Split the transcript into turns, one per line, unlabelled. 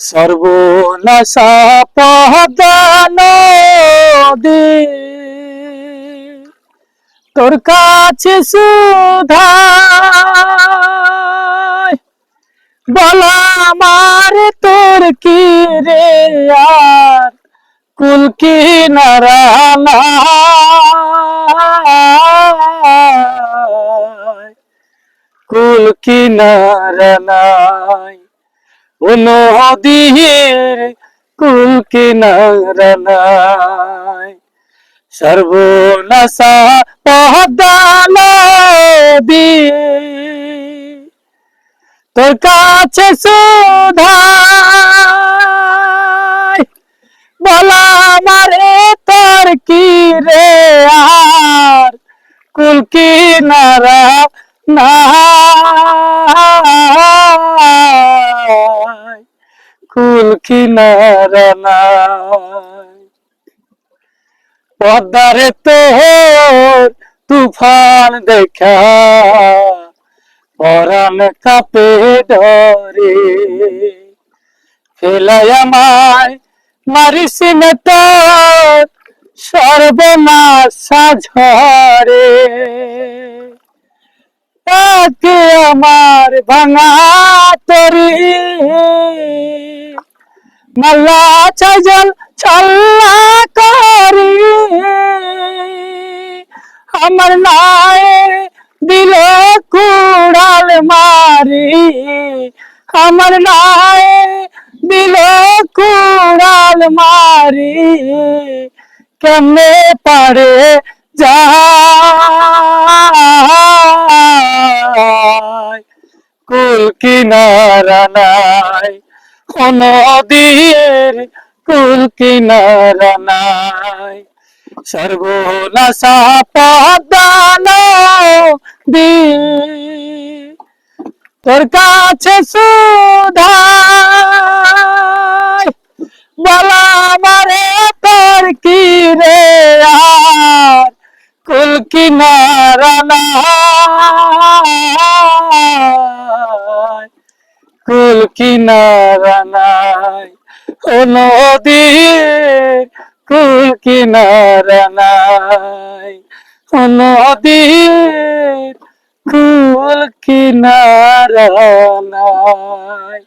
সর্বনাশা পদানদী তোর কাছে সুধা বলা আমার তোর কি রে আর? কুল কি কুল কি নারানায় ও নদীর কুল কিনারায় সর্বনাশা পহদানদী তোর কাছে সুধাই বলা আমারে তোর কি রে আর কুল কিনারা নাই কুল কিনারা নাই। পদ্মারে তোর তুফান দেখা, পরাণ কাপে ধরে ফেলাই আমায় মারিস তোর সর্বনাশা ঝরে আমার ভাঙা তরি। মাল্লা চাইজল চাল্লা করি। আমার নাই দিল কুড়াল মারি। আমার নাই দিল কুড়াল মারি। কেমনে পারে যায়? কুল কিনারা নাই। নদীর কুল কিনারা নাই। সর্বনাশা পদান দি তোর কাছে সুধাই। বলা আমারে তোর কি রে আর কুল কিনারা নাই। কুল কিনারা নাই ও নদীর কুল কিনারা নাই ও নদীর কুল কিনারা নাই